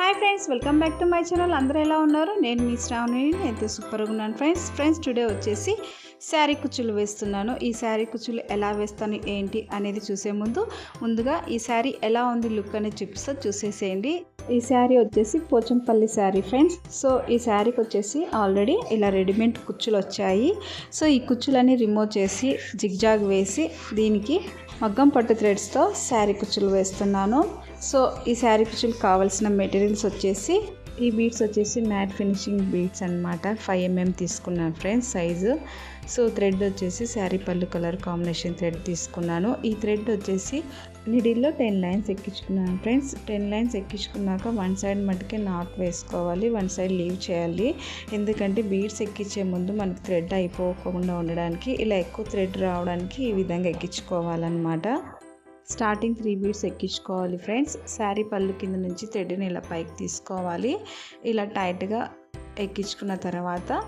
Hi friends welcome back to my channel. అందరూ ఎలా ఉన్నారు? నేను మీ శ్రావణి. అయితే సూపర్గా ఉన్నాను ఫ్రెండ్స్. ఫ్రెండ్స్ టుడే వచ్చేసి శారీ కుచ్చులు వేస్తున్నాను. ఈ శారీ కుచ్చులు ఎలా వేస్తాను ఏంటి అనేది చూసే ముందు ముందుగా ఈ శారీ ఎలా ఉంది లుక్ అనేది చూపిస్తా చూసేసేయండి. ఈ శారీ వచ్చేసి పోచంపల్లి శారీ ఫ్రెండ్స్. సో ఈ శారీకి వచ్చేసి ఆల్రెడీ ఇలా రెడీమేడ్ కుచ్చులు వచ్చాయి. సో ఈ కుచ్చులన్నీ రిమూవ్ చేసి జిగ్జాగ్ వేసి దీనికి మగ్గం పట్టు థ్రెడ్స్తో శారీ కుచ్చులు వేస్తున్నాను. సో ఈ శారీ కుచ్చులు కావాల్సిన మెటీరియల్స్ వచ్చేసి ఈ బీడ్స్ వచ్చేసి మ్యాట్ ఫినిషింగ్ బీడ్స్ అనమాట ఫైవ్ ఎంఎం తీసుకున్నాను ఫ్రెండ్స్ సైజు. సో థ్రెడ్ వచ్చేసి శారీ పళ్ళు కలర్ కాంబినేషన్ థ్రెడ్ తీసుకున్నాను. ఈ థ్రెడ్ వచ్చేసి నిడిల్లో టెన్ లైన్స్ ఎక్కించుకున్నాను. ఫ్రెండ్స్ టెన్ లైన్స్ ఎక్కించుకున్నాక వన్ సైడ్ మటుకే నాట్ వేసుకోవాలి. వన్ సైడ్ లీవ్ చేయాలి. ఎందుకంటే బీడ్స్ ఎక్కించే ముందు మనకు థ్రెడ్ అయిపోకుండా ఉండడానికి ఇలా ఎక్కువ థ్రెడ్ రావడానికి ఈ విధంగా ఎక్కించుకోవాలన్నమాట. స్టార్టింగ్ త్రీ బీడ్స్ ఎక్కించుకోవాలి ఫ్రెండ్స్. శారీ పళ్ళు కింద నుంచి థ్రెడ్ని ఇలా పైకి తీసుకోవాలి. ఇలా టైట్గా ఎక్కించుకున్న తర్వాత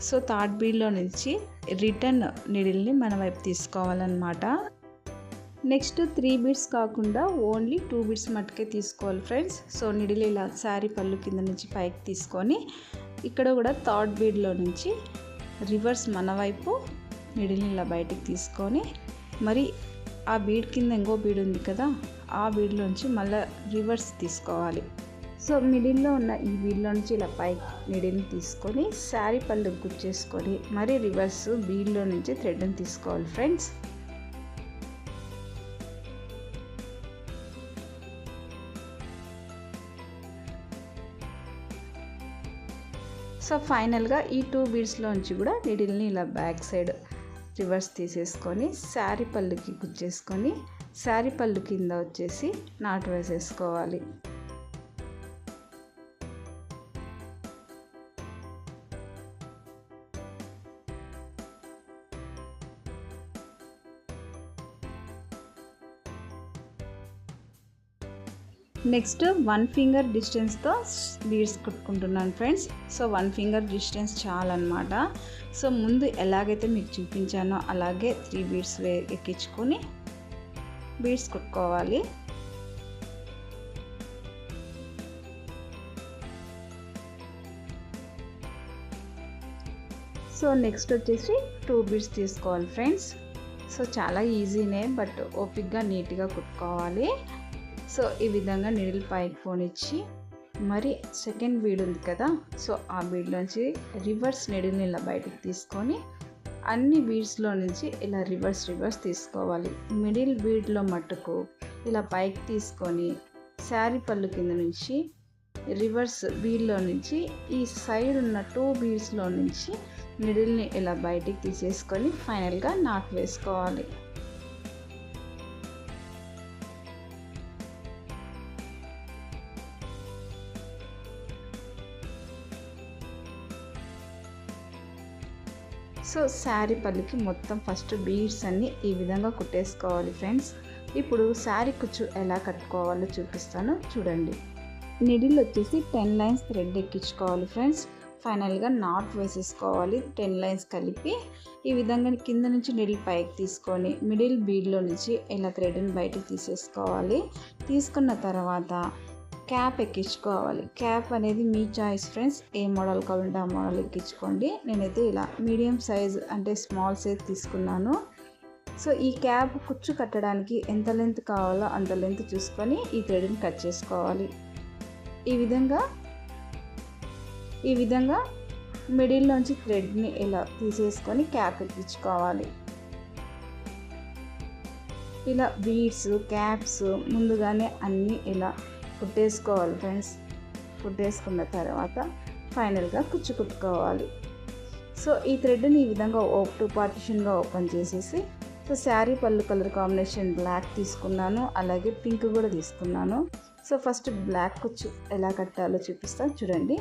సో థర్డ్ బీడ్లో నుంచి రిటర్న్ నిడిల్ని మన వైపు తీసుకోవాలన్నమాట. నెక్స్ట్ త్రీ బీడ్స్ కాకుండా ఓన్లీ టూ బీడ్స్ మట్టుకే తీసుకోవాలి ఫ్రెండ్స్. సో నిడిలి ఇలా శారీ పళ్ళు కింద నుంచి పైకి తీసుకొని ఇక్కడ కూడా థర్డ్ బీడ్లో నుంచి రివర్స్ మన వైపు నిడిలి ఇలా బయటికి తీసుకొని మరి ఆ బీడ్ కింద ఇంకో బీడ్ ఉంది కదా ఆ బీడ్లోంచి మళ్ళీ రివర్స్ తీసుకోవాలి. సో మిడిల్లో ఉన్న ఈ బీడ్లో నుంచి ఇలా పైకి మిడిల్ని తీసుకొని శారీ పళ్ళు గుర్తు చేసుకొని మరి రివర్స్ బీడ్లో నుంచి థ్రెడ్ని తీసుకోవాలి ఫ్రెండ్స్. సో ఫైనల్గా ఈ టూ బీడ్స్లోంచి కూడా నీడిల్ని ఇలా బ్యాక్ సైడ్ రివర్స్ తీసేసుకొని శారీ పళ్ళుకి గుచ్చేసుకొని శారీ పళ్ళు కింద వచ్చేసి నాటు వేసేసుకోవాలి. నెక్స్ట్ వన్ ఫింగర్ డిస్టెన్స్తో beads కుట్టుకుంటున్నాను friends. So one finger distance చాలన్నమాట. So ముందు ఎలాగైతే మీకు చూపించానో అలాగే త్రీ బీడ్స్ వే ఎక్కించుకొని బీడ్స్ కుట్టుకోవాలి. సో నెక్స్ట్ వచ్చేసి టూ బీడ్స్ తీసుకోవాలి ఫ్రెండ్స్. సో చాలా ఈజీనే బట్ ఓపిక్గా నీట్గా కుట్టుకోవాలి. సో ఈ విధంగా నిడిల్ పైకి ఫోన్ ఇచ్చి మరి సెకండ్ బీడ్ ఉంది కదా సో ఆ బీడ్లోంచి రివర్స్ నిడిల్ని ఇలా బయటకు తీసుకొని అన్ని బీడ్స్లో నుంచి ఇలా రివర్స్ రివర్స్ తీసుకోవాలి. మిడిల్ బీడ్లో మట్టుకు ఇలా పైకి తీసుకొని శారీ పళ్ళు కింద నుంచి రివర్స్ బీడ్లో నుంచి ఈ సైడ్ ఉన్న టూ బీడ్స్లో నుంచి మిడిల్ని ఇలా బయటికి తీసేసుకొని ఫైనల్గా నాట్ వేసుకోవాలి. సో శారీ పళ్ళుకి మొత్తం ఫస్ట్ బీడ్స్ అన్నీ ఈ విధంగా కుట్టేసుకోవాలి ఫ్రెండ్స్. ఇప్పుడు శారీ కుచ్చు ఎలా కట్టుకోవాలో చూపిస్తాను. చూడండి. నిడిల్ వచ్చేసి టెన్ లైన్స్ థ్రెడ్ ఎక్కించుకోవాలి ఫ్రెండ్స్. ఫైనల్గా నాట్ వేసేసుకోవాలి. టెన్ లైన్స్ కలిపి ఈ విధంగా కింద నుంచి నిడిల్ పైకి తీసుకొని మిడిల్ బీడ్లో నుంచి ఇలా థ్రెడ్ని బయటకు తీసేసుకోవాలి. తీసుకున్న తర్వాత క్యాప్ ఎక్కించుకోవాలి. క్యాప్ అనేది మీ చాయిస్ ఫ్రెండ్స్. ఏ మోడల్ కావాలంటే ఆ మోడల్ ఎక్కించుకోండి. నేనైతే ఇలా మీడియం సైజ్ అంటే స్మాల్ సైజ్ తీసుకున్నాను. సో ఈ క్యాప్ కుచ్చు కట్టడానికి ఎంత లెంత్ కావాలో అంత లెంత్ చూసుకొని ఈ థ్రెడ్ని కట్ చేసుకోవాలి. ఈ విధంగా ఈ విధంగా మిడిల్లోంచి థ్రెడ్ని ఇలా తీసేసుకొని క్యాప్ ఎక్కించుకోవాలి. ఇలా బీడ్స్ క్యాప్స్ ముందుగానే అన్నీ ఇలా కుట్టేసుకోవాలి ఫ్రెండ్స్. కుట్టేసుకున్న తర్వాత ఫైనల్గా కుచ్చు కుట్టుకోవాలి. సో ఈ థ్రెడ్ని ఈ విధంగా టూ పార్టిషన్గా ఓపెన్ చేసేసి సో శారీ పళ్ళు కలర్ కాంబినేషన్ బ్లాక్ తీసుకున్నాను అలాగే పింక్ కూడా తీసుకున్నాను. సో ఫస్ట్ బ్లాక్ కుచ్చు ఎలా కట్టాలో చూపిస్తాను చూడండి.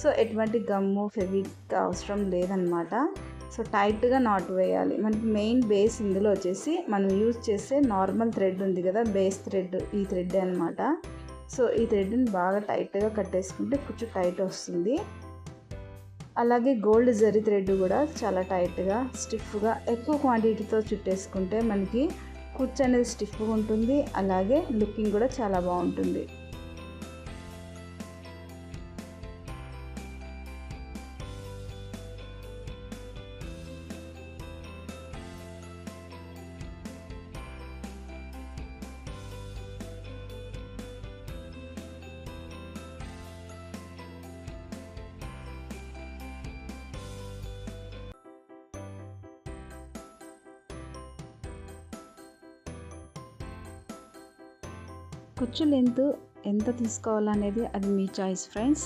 సో ఎటువంటి గమ్ము ఫెవిక్ అవసరం లేదనమాట సో టైట్గా నాట్ వేయాలి. మనకి మెయిన్ బేస్ ఇందులో వచ్చేసి మనం యూజ్ చేసే నార్మల్ థ్రెడ్ ఉంది కదా బేస్ థ్రెడ్ ఈ థ్రెడ్ అనమాట సో ఈ థ్రెడ్ని బాగా టైట్గా కట్టేసుకుంటే కొంచెం టైట్ వస్తుంది. అలాగే గోల్డ్ జరీ థ్రెడ్ కూడా చాలా టైట్గా స్టిఫ్గా ఎక్కువ క్వాంటిటీతో చుట్టేసుకుంటే మనకి కుచ్చు అనేది స్టిఫ్గా ఉంటుంది. అలాగే లుకింగ్ కూడా చాలా బాగుంటుంది. కుచ్చు లెంత్ ఎంత తీసుకోవాలనేది అది మీ చాయిస్ ఫ్రెండ్స్.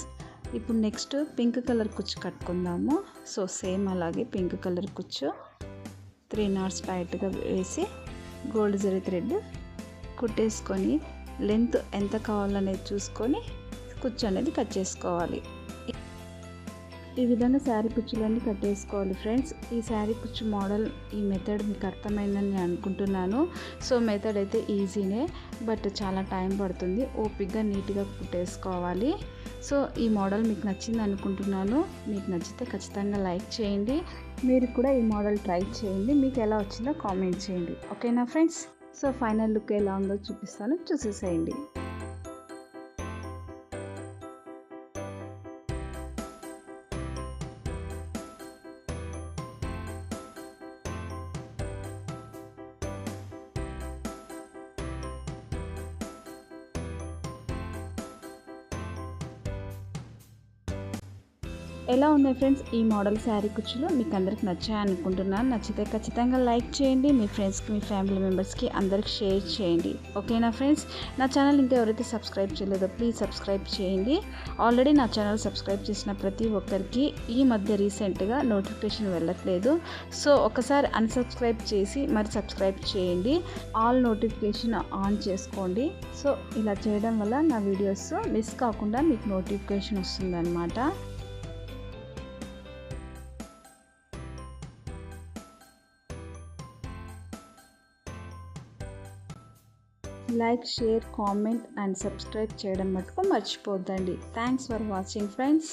ఇప్పుడు నెక్స్ట్ పింక్ కలర్ కుచ్చు కట్టుకుందాము. సో సేమ్ అలాగే పింక్ కలర్ కుచ్చు. త్రీ నాట్స్ టైట్గా వేసి గోల్డ్ జరీ థ్రెడ్ కుట్టేసుకొని లెంత్ ఎంత కావాలనేది చూసుకొని కుచ్చు అనేది కట్ చేసుకోవాలి. ఈ విధంగా శారీ కుచ్చులన్నీ కట్టేసుకోవాలి ఫ్రెండ్స్. ఈ శారీ కుచ్చు మోడల్ ఈ మెథడ్ మీకు అర్థమైందని నేను అనుకుంటున్నాను. సో మెథడ్ అయితే ఈజీనే బట్ చాలా టైం పడుతుంది. ఓపిక్గా నీట్గా కుట్టేసుకోవాలి. సో ఈ మోడల్ మీకు నచ్చింది అనుకుంటున్నాను. మీకు నచ్చితే ఖచ్చితంగా లైక్ చేయండి. మీరు కూడా ఈ మోడల్ ట్రై చేయండి. మీకు ఎలా వచ్చిందో కామెంట్ చేయండి. ఓకేనా ఫ్రెండ్స్? సో ఫైనల్ లుక్ ఎలా ఉందో చూపిస్తాను. చూసేసేయండి. ఎలా ఉన్నాయి ఫ్రెండ్స్ ఈ మోడల్ శారీ కుచ్చులు మీకు అందరికి నచ్చాయి అనుకుంటున్నాను నచ్చితే ఖచ్చితంగా లైక్ చేయండి. మీ ఫ్రెండ్స్కి మీ ఫ్యామిలీ మెంబర్స్కి అందరికి షేర్ చేయండి. ఓకేనా ఫ్రెండ్స్? నా ఛానల్ ఇంకా ఎవరైతే సబ్స్క్రైబ్ చేయలేదో ప్లీజ్ సబ్స్క్రైబ్ చేయండి. ఆల్రెడీ నా ఛానల్ సబ్స్క్రైబ్ చేసిన ప్రతి ఒక్కరికి ఈ మధ్య రీసెంట్గా నోటిఫికేషన్ వెళ్ళట్లేదు. సో ఒకసారి అన్సబ్స్క్రైబ్ చేసి మరి సబ్స్క్రైబ్ చేయండి. ఆల్ నోటిఫికేషన్ ఆన్ చేసుకోండి. సో ఇలా చేయడం వల్ల నా వీడియోస్ మిస్ కాకుండా మీకు నోటిఫికేషన్ వస్తుందన్నమాట. Like share comment and subscribe చేయడం మటుకు మర్చిపోద్దండి. Thanks for watching friends.